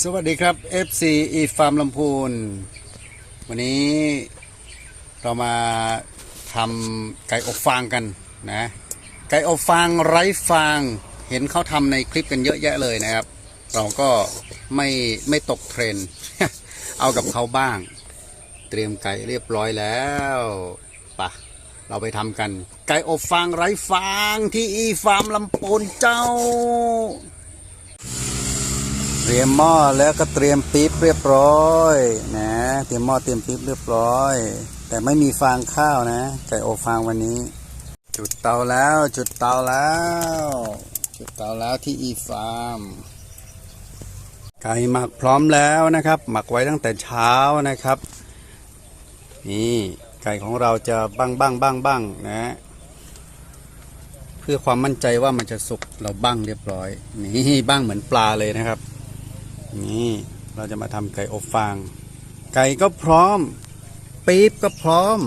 สวัสดีครับ FC อีฟาร์มลำพูน วันนี้เรามาทำไก่อบฟางกันนะ ไก่อบฟางไร้ฟาง เห็นเขาทำในคลิปกันเยอะแยะเลยนะครับ เราก็ไม่ไม่ตกเทรน เอากับเขาบ้าง เตรียมไก่เรียบร้อยแล้วปะเราไปทำกัน ไก่อบฟางไร้ฟางที่อีฟาร์มลำพูนเจ้า รียมหม้อแล้วก็เตรียมปี๊บเรียบร้อยนะเตรียมหม้อเตรียมปี๊บเรียบร้อย แต่ไม่มีฟางข้าวนะไก่อบฟางวันนี้ จุดเตาแล้ว จุดเตาแล้ว จุดเตาแล้วที่อีฟาร์มไก่หมักพร้อมแล้วนะครับ หมักไว้ตั้งแต่เช้านะครับ นี่ไก่ของเราจะบ้างบ้างบ้างบ้างนะเพื่อความมั่นใจว่ามันจะสุกเราบ้างเรียบร้อย นี่บ้างเหมือนปลาเลยนะครับ นี่เราจะมาทำไก่อบฟาง ไก่ก็พร้อม ปี๊บก็พร้อม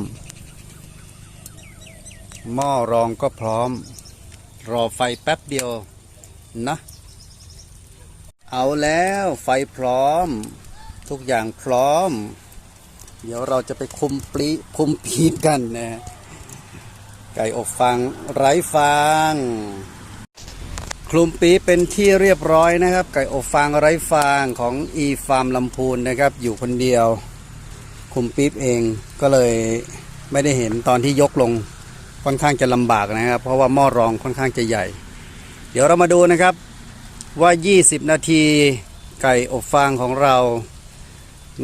หม้อรองก็พร้อม รอไฟแป๊บเดียวนะเอาแล้วไฟพร้อม ทุกอย่างพร้อม เดี๋ยวเราจะไปคุมปลีคุมปี๊บกันนะไก่อบฟางไร้ฟาง ลุมปีเป็นที่เรียบร้อยนะครับ ไก่อบฟางไร้ฟางของอีฟาร์มลำพูนนะครับ อยู่คนเดียวคุมปี๊บเองก็เลยไม่ได้เห็นตอนที่ยกลงค่อนข้างจะลำบากนะครับ เพราะว่าหม้อรองค่อนข้างจะใหญ่ เดี๋ยวเรามาดูนะครับว่า 20 นาทีไก่อบฟางของเรา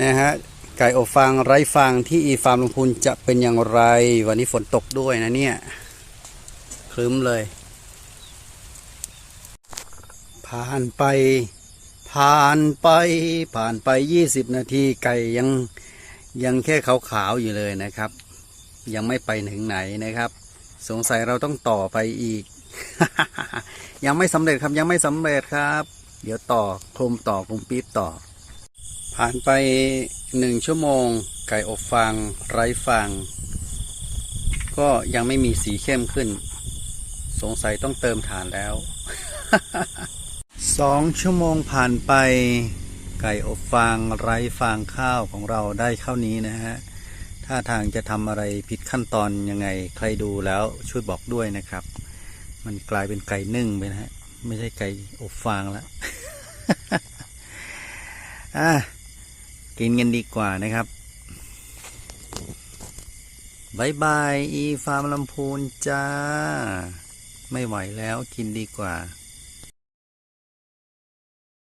นะฮะไก่อบฟางไร้ฟางที่อีฟาร์มลำพูนจะเป็นอย่างไร วันนี้ฝนตกด้วยนะเนี่ยครึ้มเลย ผ่านไป ผ่านไป ผ่านไปยี่สิบนาทีไก่ยังยังแค่ขาวๆอยู่เลยนะครับ ยังไม่ไปถึงไหนนะครับ สงสัยเราต้องต่อไปอีก ยังไม่สำเร็จครับยังไม่สำเร็จครับ เดี๋ยวต่อคมต่อคุมปี๊บต่อ ผ่านไปหนึ่งชั่วโมง ไก่อบฟางไร้ฟางก็ยังไม่มีสีเข้มขึ้น สงสัยต้องเติมฐานแล้ว สองชั่วโมงผ่านไปไก่อบฟางไร้ฟางข้าวของเราได้เข้านี้นะฮะถ้าทางจะทำอะไรผิดขั้นตอนยังไงใครดูแล้วช่วยบอกด้วยนะครับ มันกลายเป็นไก่นึ่งไปนะฮะไม่ใช่ไก่อบฟางแล้วอะกินกันดีกว่านะครับบายบายอีฟาร์มลำพูนจ้า ไม่ไหวแล้วกินดีกว่า